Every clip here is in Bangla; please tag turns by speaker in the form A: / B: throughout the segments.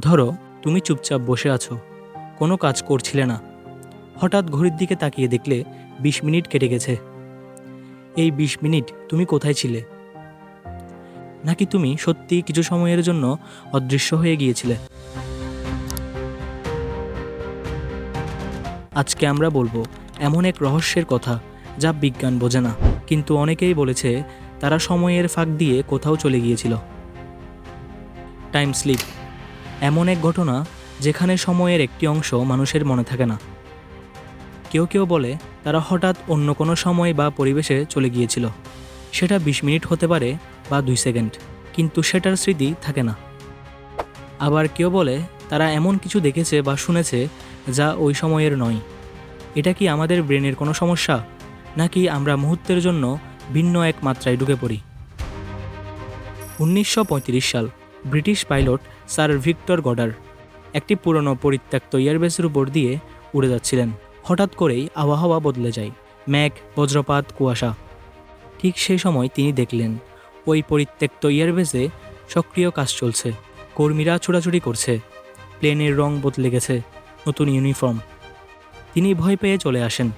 A: ধরো, তুমি চুপচাপ বসে আছো। কোনো কাজ করছিলে না। হঠাৎ ঘড়ির দিকে তাকিয়ে দেখলে বিশ মিনিট কেটে গেছে। এই বিশ মিনিট তুমি কোথায় ছিলে? নাকি তুমি সত্যি কিছু সময়ের জন্য অদৃশ্য হয়ে গিয়েছিলে? আজকে আমরা বলব, এমন এক রহস্যের কথা যা বিজ্ঞান বোঝে না, কিন্তু অনেকেই বলেছে তারা সময়ের ফাঁক দিয়ে কোথাও চলে গিয়েছিল। Time slip. এমন এক ঘটনা যেখানে সময়ের একটি অংশ মানুষের মনে থাকে না। কেউ কেউ বলে তারা হঠাৎ অন্য কোনো সময় বা পরিবেশে চলে গিয়েছিল। সেটা বিশ মিনিট হতে পারে বা দুই সেকেন্ড, কিন্তু সেটার স্মৃতি থাকে না। আবার কেউ বলে তারা এমন কিছু দেখেছে বা শুনেছে যা ওই সময়ের নয়। এটা কি আমাদের ব্রেনের কোনো সমস্যা, নাকি আমরা মুহূর্তের জন্য ভিন্ন এক মাত্রায় ঢুকে পড়ি? উনিশশো পঁয়ত্রিশ সাল British pilot sir Victor Goddard একটি পুরনো পরিত্যক্ত এয়ারবেসের উপর দিয়ে উড়ে যাচ্ছিলেন। হঠাৎ করেই আবহাওয়া বদলে যায়। মেঘ, বজ্রপাত, কুয়াশা। ঠিক সেই সময় তিনি দেখলেন, ওই পরিত্যক্ত এয়ারবেসে সক্রিয় কাজ চলছে। কর্মীরা ছোড়াছুড়ি করছে। প্লেনের রং বদলে গেছে। নতুন ইউনিফর্ম। তিনি ভয় পেয়ে চলে আসেন।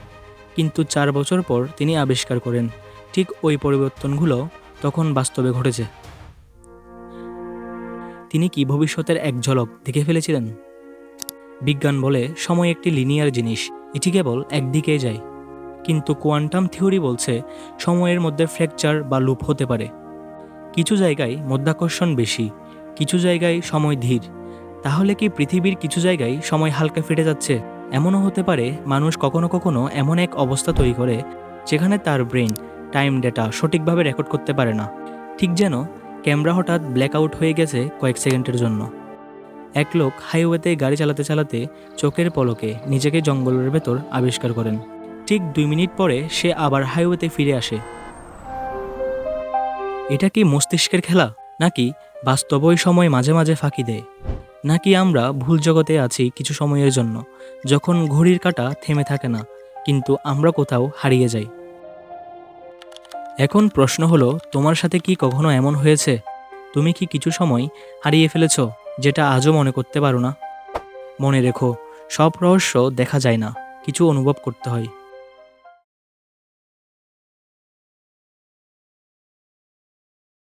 A: কিন্তু চার বছর পর তিনি আবিষ্কার করেন, ঠিক ওই পরিবর্তনগুলো তখন বাস্তবে ঘটেছে। তিনি কি ভবিষ্যতের এক ঝলক দেখে ফেলেছিলেন? বিজ্ঞান বলে সময় একটি লিনিয়ার জিনিস, এটি কেবল একদিকে যায়। কিন্তু কোয়ান্টাম থিওরি বলছে, সময়ের মধ্যে ফ্র্যাকচার বা লুপ হতে পারে। কিছু জায়গায় মধ্যাকর্ষণ বেশি, কিছু জায়গায় সময় ধীর। তাহলে কি পৃথিবীর কিছু জায়গায় সময় হালকা ফেটে যাচ্ছে? এমনও হতে পারে, মানুষ কখনো কখনো এমন এক অবস্থা তৈরি করে, যেখানে তার ব্রেন টাইম ডেটা সঠিকভাবে রেকর্ড করতে পারে না। ঠিক যেন ক্যামেরা হঠাৎ ব্ল্যাক আউট হয়ে গেছে কয়েক সেকেন্ডের জন্য। এক লোক হাইওয়েতে গাড়ি চালাতে চালাতে চোখের পলকে নিজেকে জঙ্গলের ভেতর আবিষ্কার করেন। ঠিক দুই মিনিট পরে সে আবার হাইওয়েতে ফিরে আসে। এটা কি মস্তিষ্কের খেলা? নাকি বাস্তবই সময় মাঝে মাঝে ফাঁকি দেয়? নাকি আমরা ভুল জগতে আছি কিছু সময়ের জন্য, যখন ঘড়ির কাঁটা থেমে থাকে না, কিন্তু আমরা কোথাও হারিয়ে যাই? এখন প্রশ্ন হলো, তোমার সাথে কি কখনো এমন হয়েছে? তুমি কি কিছু সময় হারিয়ে ফেলেছ যেটা আজও মনে করতে পারো না? মনে রেখো, সব রহস্য দেখা যায় না, কিছু অনুভব করতে হয়।